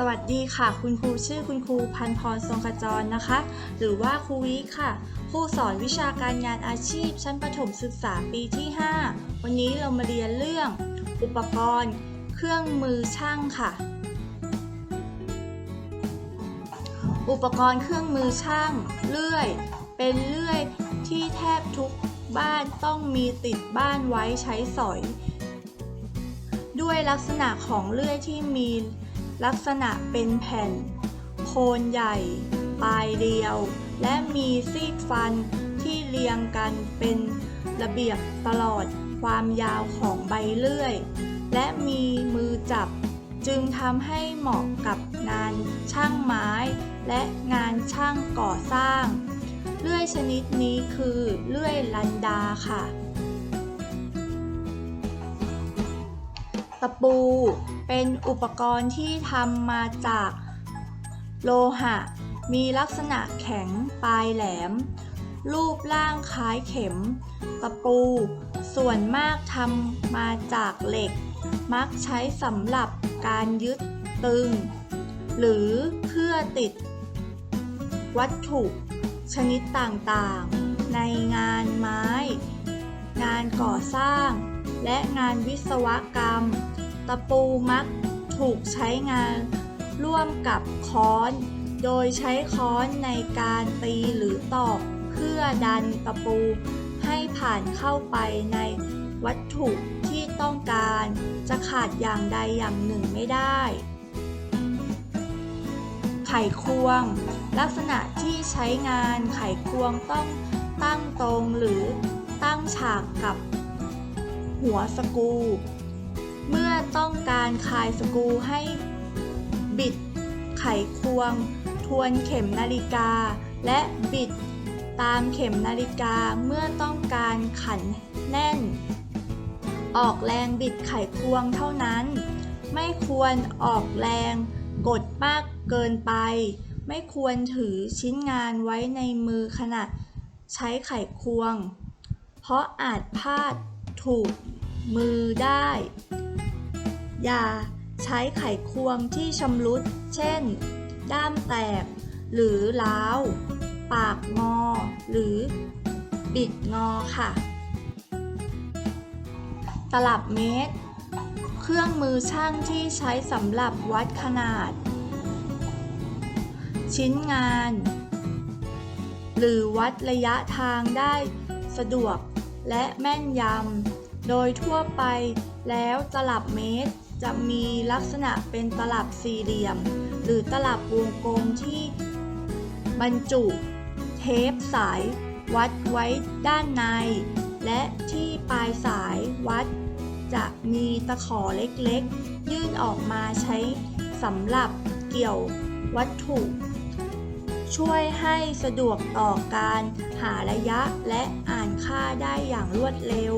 สวัสดีค่ะ คุณครูชื่อคุณครูพันพรทรงขจรนะคะ หรือว่าครูวิค่ะผู้สอนวิชาการงานอาชีพ ชั้นประถมศึกษาปีที่ 5 วันนี้เรามาเรียนเรื่อง อุปกรณ์ เครื่องมือช่างค่ะ อุปกรณ์เครื่องมือช่างเลื่อย เป็นเลื่อยที่แทบทุกบ้านต้องมีติดบ้านไว้ใช้สอย ด้วยลักษณะของเลื่อยที่มี ลักษณะเป็นแผ่น โคนใหญ่ ปลายเรียว และมีซีกฟันที่เรียงกันเป็นระเบียบตลอดความยาวของใบเลื่อย และมีมือจับ จึงทำให้เหมาะกับงานช่างไม้ และงานช่างก่อสร้าง เลื่อยชนิดนี้คือเลื่อยลันดาค่ะ ตะปู เป็นอุปกรณ์ที่ทำมาจากโลหะ มีลักษณะแข็งปลายแหลม รูปร่างคล้ายเข็ม ตะปู ส่วนมากทำมาจากเหล็ก มักใช้สำหรับการยึดตึง หรือเพื่อติด วัตถุ ชนิดต่างๆ ในงานไม้ งานก่อสร้าง และงานวิศวกรรม ตะปูมักถูกใช้งานร่วมกับค้อน โดยใช้ค้อนในการตีหรือตอกเพื่อดันตะปูให้ผ่านเข้าไปในวัตถุที่ต้องการ จะขาดอย่างใดอย่างหนึ่งไม่ได้ ไขควง ลักษณะที่ใช้งานไขควงต้องตั้งตรงหรือตั้งฉากกับหัวสกู เมื่อต้องการคลายสกรูให้บิดไขควง ทวนเข็มนาฬิกา และบิดตามเข็มนาฬิกาเมื่อต้องการขันแน่น ออกแรงบิดไขควงเท่านั้น ไม่ควรออกแรงกดมากเกินไป ไม่ควรถือชิ้นงานไว้ในมือขณะใช้ไขควง เพราะอาจพลาดถูก มือได้ อย่าใช้ไขควงที่ชำรุด เช่น ด้ามแตก หรือร้าว ปากงอ หรือบิดงอค่ะ ตลับเมตร เครื่องมือช่างที่ใช้สำหรับวัดขนาด ชิ้นงาน หรือวัดระยะทางได้สะดวกและแม่นยำ โดยทั่วไปแล้วตลับเมตร จะมีลักษณะเป็นตลับสี่เหลี่ยม หรือตลับวงกลมที่บรรจุ เทปสายวัดไว้ด้านใน และที่ปลายสายวัด จะมีตะขอเล็กๆ ยื่นออกมาใช้สำหรับเกี่ยววัตถุ ช่วยให้สะดวกต่อการหาระยะและอ่านค่าได้อย่างรวดเร็ว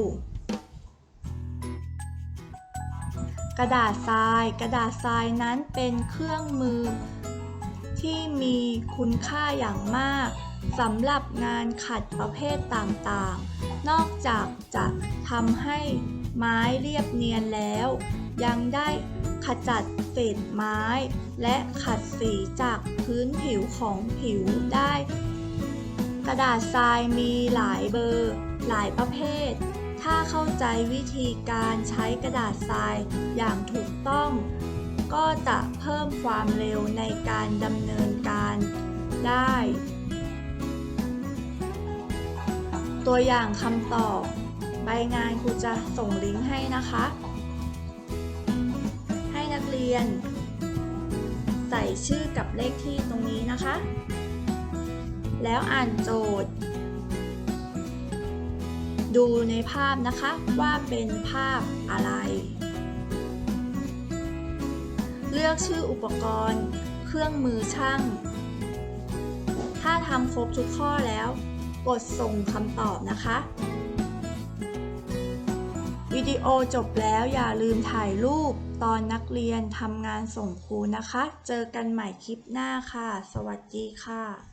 ระดาษทราย กระดาษทรายนั้นเป็นเครื่องมือ ที่มีคุณค่าอย่างมากสำหรับงานขัดประเภทต่างๆ นอกจากจะทำให้ไม้เรียบเนียนแล้ว ยังได้ขจัดเศษไม้ และขัดสีจากพื้นผิวของผิวได้ กระดาษทรายมีหลายเบอร์ หลายประเภท ถ้าเข้าใจวิธีการใช้กระดาษทรายอย่างถูกต้อง ก็จะเพิ่มความเร็วในการดำเนินการได้ ตัวอย่างคำตอบ ใบงานครูจะส่งลิงก์ให้นะคะ ให้นักเรียน ใส่ชื่อกับเลขที่ตรงนี้นะคะ แล้วอ่านโจทย์ ดูในภาพนะคะว่าเป็นภาพอะไร เลือกชื่ออุปกรณ์ เครื่องมือช่าง ถ้าทำครบทุกข้อแล้ว กดส่งคำตอบนะคะวิดีโอจบแล้วอย่าลืมถ่ายรูปตอนนักเรียนทำงานส่งครูนะคะ เจอกันใหม่คลิปหน้าค่ะ สวัสดีค่ะ